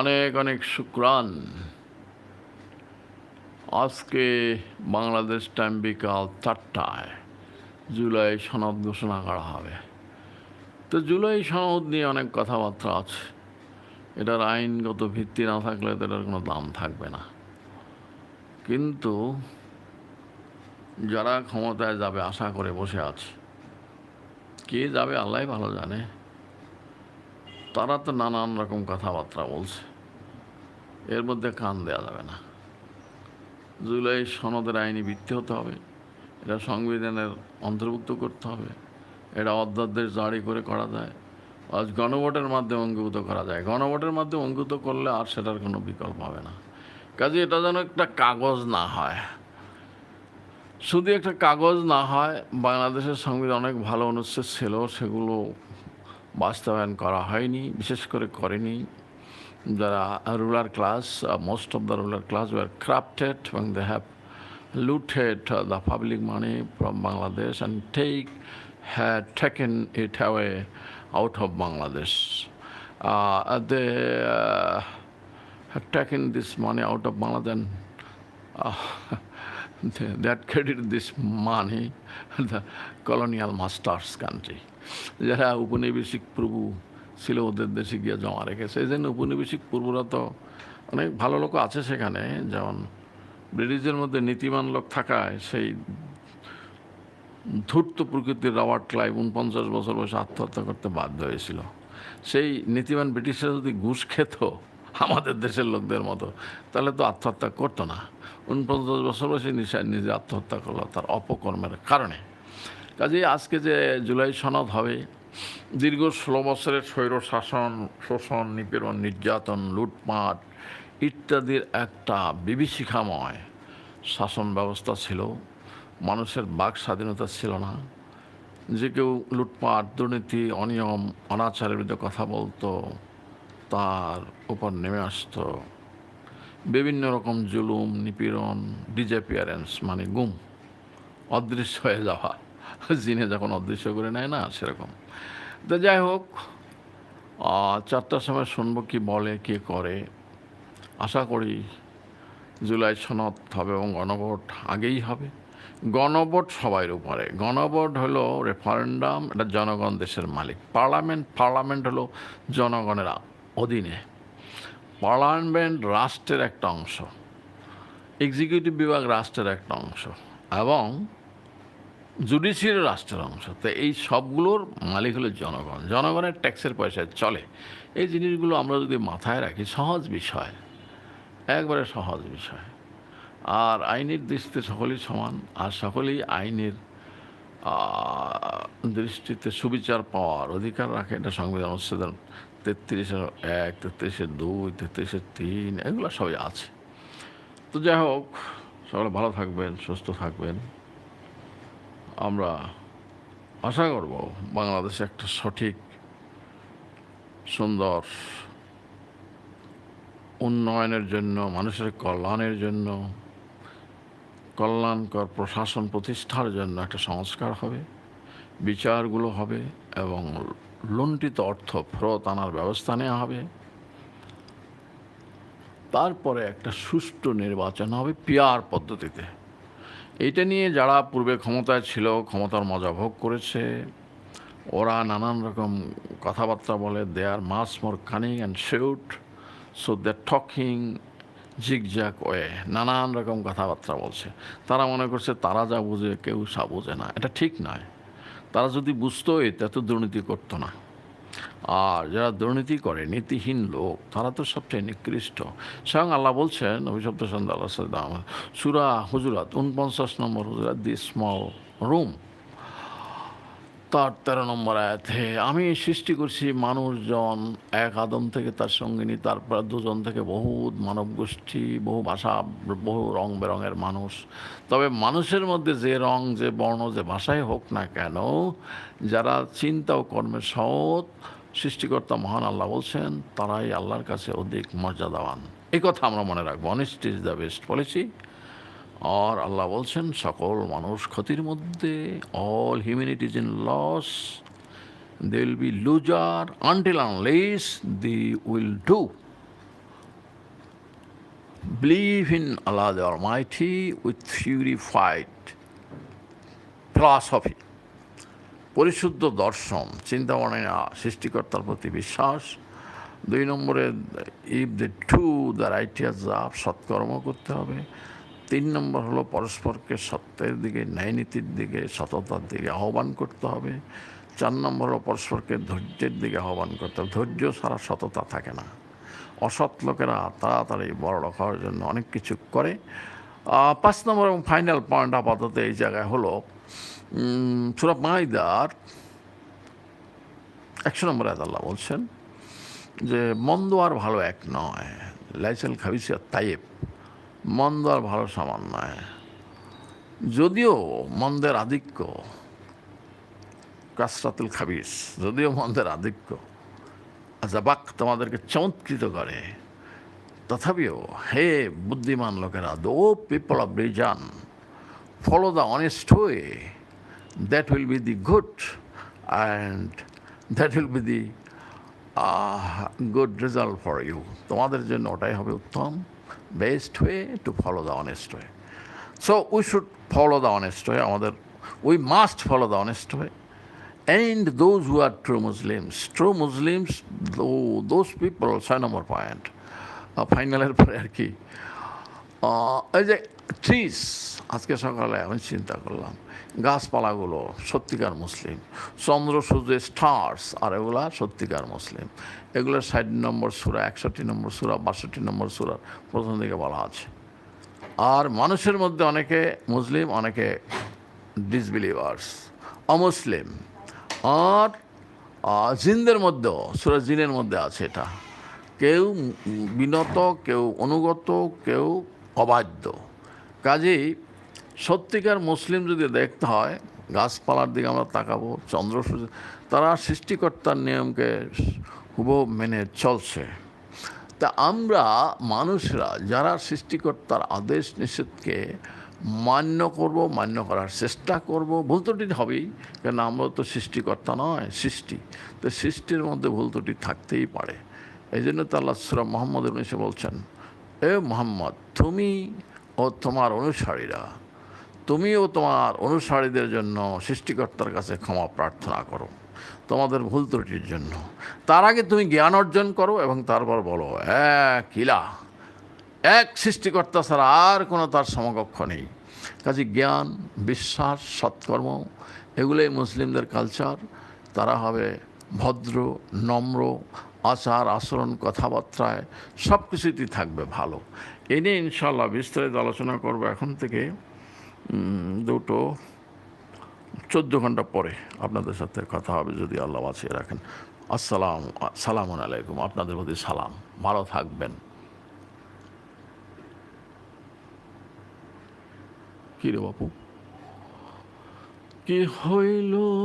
অনেক অনেক শুক্রান। আজকে বাংলাদেশ টাইম বিকাল চারটায় জুলাই সনদ ঘোষণা করা হবে। তো জুলাই সনদ নিয়ে অনেক কথাবার্তা আছে। এটার আইনগত ভিত্তি না থাকলে তো এটার কোনো দাম থাকবে না। কিন্তু যারা ক্ষমতায় যাবে, আশা করে বসে আছে, কে যাবে আল্লাহ ভালো জানে। তারা তো নানান রকম কথাবার্তা বলছে। এর মধ্যে কান দেওয়া যাবে না। জুলাই সনদের আইনি ভিত্তি হতে হবে। এটা সংবিধানের অন্তর্ভুক্ত করতে হবে। এটা অধ্যাদেশ জারি করে করা যায়। আজ গণভোটের মাধ্যমে অঙ্গীভূত করা যায়। গণভোটের মাধ্যমে অঙ্গীভূত করলে আর সেটার কোনো বিকল্প হবে না। কাজে এটা যেন একটা কাগজ না হয়। শুধু একটা কাগজ না হয়, বাংলাদেশের সংবিধান অনেক ভালো অনুচ্ছেদ ছিল, সেগুলো বাস্তবায়ন করা হয়নি বিশেষ করে করেনি যারা ruler class most of the ruler class were crafted এবং they have looted uh, the public money from Bangladesh and take had taken it away out of Bangladesh. Uh, they uh, had taken this money out of Bangladesh. And, uh, they, they had credited this money the colonial masters country. যারা উপনিবেশিক প্রভু ছিল, ওদের দেশে গিয়ে জমা রেখেছে। এই জন্য উপনিবেশিক পূর্বরা তো অনেক ভালো লোক আছে সেখানে। যেমন ব্রিটিশদের মধ্যে নীতিমান লোক থাকায় সেই ধূর্ত প্রকৃতির রবার্ট ক্লাইভ উনপঞ্চাশ বছর বয়সে আত্মহত্যা করতে বাধ্য হয়েছিল। সেই নীতিমান ব্রিটিশরা যদি ঘুষ খেত আমাদের দেশের লোকদের মতো, তাহলে তো আত্মহত্যা করতো না। উনপঞ্চাশ বছর বয়সে নিজে আত্মহত্যা করল তার অপকর্মের কারণে। কাজেই আজকে যে জুলাই সনদ হবে, দীর্ঘ ষোলো বছরের স্বৈর শাসন, শোষণ, নিপীড়ন, নির্যাতন লুটপাট ইত্যাদির একটা বিভীষিকাময় শাসন ব্যবস্থা ছিল। মানুষের বাক স্বাধীনতা ছিল না। যে কেউ লুটপাট দুর্নীতি, অনিয়ম, অনাচারের বিরুদ্ধে কথা বলতো, তার উপর নেমে আসতো। বিভিন্ন রকম জুলুম, নিপীড়ন, ডিজেপিয়ারেন্স মানে গুম, অদৃশ্য হয়ে যাওয়া। জিনে যখন অদৃশ্য করে নেয়, না, সেরকম। তো যাই হোক চারটার সময় শুনব কি বলে, কে করে। আশা করি জুলাই সনদ হবে এবং গণভোট আগেই হবে। গণভোট সবার উপরে। গণভোট হলো রেফারেন্ডাম, এটা জনগণ দেশের মালিক। পার্লামেন্ট পার্লামেন্ট হলো জনগণের অধীনে। পার্লামেন্ট রাষ্ট্রের একটা অংশ। এক্সিকিউটিভ বিভাগ রাষ্ট্রের একটা অংশ। এবং জুডিশিয়ারি রাষ্ট্রের অংশ। তো এই সবগুলোর মালিক হলো জনগণ। জনগণের ট্যাক্সের পয়সায় চলে। এই জিনিসগুলো আমরা যদি মাথায় রাখি, সহজ বিষয়। একবারে সহজ বিষয়। আর আইনের দৃষ্টিতে সকলেই সমান, আর সকলেই আইনের দৃষ্টিতে সুবিচার পাওয়ার অধিকার রাখে। এটা সংবিধান অনুচ্ছেদের তেত্রিশের এক তেত্রিশের দুই তেত্রিশের তিন, এগুলো সবই আছে। তো যাই হোক, সকলে ভালো থাকবেন, সুস্থ থাকবেন। আমরা আশা করব বাংলাদেশে একটা সঠিক, সুন্দর উন্নয়নের জন্য, মানুষের কল্যাণের জন্য, কল্যাণকর প্রশাসন প্রতিষ্ঠার জন্য একটা সংস্কার হবে, বিচারগুলো হবে এবং লুণ্ঠিত অর্থ ফেরত আনার ব্যবস্থা নেওয়া হবে। তারপরে একটা সুষ্ঠু নির্বাচন হবে পিয়ার পদ্ধতিতে। এইটা নিয়ে যারা পূর্বে ক্ষমতায় ছিল, ক্ষমতার মজা ভোগ করেছে, ওরা নানান রকম কথাবার্তা বলে they are much more cunning and shrewd so they talking jack way নানান রকম কথাবার্তা বলছে। তারা মনে করছে তারা যা বুঝে কেউ সা বোঝে না। এটা ঠিক নয়। তারা যদি বুঝতোই এত দুর্নীতি করতো না। আর যারা দুর্নীতি করে, নীতিহীন লোক, তারা তো সবচেয়ে নিকৃষ্ট। স্বয়ং আল্লাহ বলছেন অভিশব্দ সন্ধ্যা আল্লাহ সাল্লাম সুরা হুজুরাত, উনপঞ্চাশ নম্বর হুজুরাত, দি স্মল রুম। তার তেরো নম্বর আয়াতে আমি সৃষ্টি করছি মানুষজন এক আদম থেকে তার সঙ্গিনী, তারপর দুজন থেকে বহুত মানব গোষ্ঠী, বহু ভাষা, বহু রং বেরঙের মানুষ। তবে মানুষের মধ্যে যে রং, যে বর্ণ, যে ভাষাই হোক না কেন, যারা চিন্তা ও কর্মের সৎ সৃষ্টিকর্তা মহান আল্লাহ বলছেন, তারাই আল্লাহর কাছে অধিক মর্যাদাবান। এই কথা আমরা মনে রাখব। Honesty is the best policy R Allah বলছেন, সকল মানুষ ক্ষতির মধ্যে all humanity is in loss they will be loser until unless they will do believe in Allah the Almighty with purified philosophy পরিশুদ্ধ দর্শন চিন্তা ভাবনা সৃষ্টিকর্তার প্রতি বিশ্বাস। দুই নম্বরে if the to the righteous job সৎকর্ম করতে হবে। তিন নম্বর হলো, পরস্পরকে সত্যের দিকে, ন্যায়নীতির দিকে, সততার দিকে আহ্বান করতে হবে। চার নম্বর হলো, পরস্পরকে ধৈর্যের দিকে আহ্বান করতে হবে। ধৈর্য ছাড়া সততা থাকে না। অসৎ লোকেরা তাড়াতাড়ি বড় হওয়ার জন্য অনেক কিছু করে। পাঁচ নম্বর এবং ফাইনাল পয়েন্ট আপাতত এই জায়গায় হলো সুরা মাইদার একশো নম্বর আল্লাহ বলছেন যে, মন্দ আর ভালো এক নয়। লাইসেল খাবিসিয়া তাইব মন্দ আর ভালো সমান নয়। যদিও মন্দের আধিক্য কাসরাতুল খাবিস, যদিও মন্দের আধিক্য জাবাক তোমাদেরকে চমৎকৃত করে, তথাপিও হে বুদ্ধিমান লোকেরা, those people of follow the honest way that will be the good and that will be the good result for you তোমাদের জন্য ওটাই হবে উত্তম best way to follow the honest way so we should follow the honest way আমাদের we must follow the honest way and those who are true Muslims. True Muslims, though those people, ছয় number point ফাইনালের পরে আর কি এই যে trees আজকে সকালে আমি চিন্তা করলাম, গাছপালাগুলো সত্যিকার মুসলিম। চন্দ্র, সূর্য স্টার্স আর এগুলা সত্যিকার মুসলিম। এগুলোর ষাট নম্বর সুরা, একষট্টি নম্বর সুরা, বাষট্টি নম্বর সুরার প্রথম দিকে বলা আছে। আর মানুষের মধ্যে অনেকে মুসলিম, অনেকে ডিসবিলিভার্স অমুসলিম। আর জিনদের মধ্যেও, সুরা জিনের মধ্যে আছে এটা। কেউ বিনত, কেউ অনুগত, কেউ অবাধ্য। কাজেই সত্যিকার মুসলিম যদি দেখতে হয়, গাছপালার দিকে আমরা তাকাবো, চন্দ্র সূর্য, তারা সৃষ্টিকর্তার নিয়মকে হুবহু মেনে চলছে। তা আমরা মানুষরা যারা সৃষ্টিকর্তার আদেশ নিষেধকে মান্য করব, মান্য করার চেষ্টা করব, ভুল ত্রুটি হবেই কেন আমরা তো সৃষ্টিকর্তা নয়, সৃষ্টি। তো সৃষ্টির মধ্যে ভুল ত্রুটি থাকতেই পারে। এই জন্য তো আল্লাহ সুরা মোহাম্মদ বলছেন, এ মোহাম্মদ, তুমি ও তোমার অনুসারীরা। তুমিও তোমার অনুসারীদের জন্য সৃষ্টিকর্তার কাছে ক্ষমা প্রার্থনা করো, তোমাদের ভুল ত্রুটির জন্য। তার আগে তুমি জ্ঞান অর্জন করো এবং তারপর বলো, এক ইলা এক সৃষ্টিকর্তা ছাড়া আর কোনো তার সমকক্ষ নেই। কাজে জ্ঞান, বিশ্বাস, সৎকর্ম, এগুলোই মুসলিমদের কালচার তারা হবে ভদ্র, নম্র আচার আচরণ কথাবার্তায় সব কিছুতেই থাকবে ভালো। এ নিয়ে ইনশাল্লাহ বিস্তারিত আলোচনা করব এখন থেকে দুটো চোদ্দ ঘণ্টা পরে আপনাদের সাথে কথা হবে যদি আল্লাহ বাঁচিয়ে রাখেন। আসসালাম সালাম আলাইকুম, আপনাদের প্রতি সালাম। ভালো থাকবেন। কী রে বাপু? কি হইল?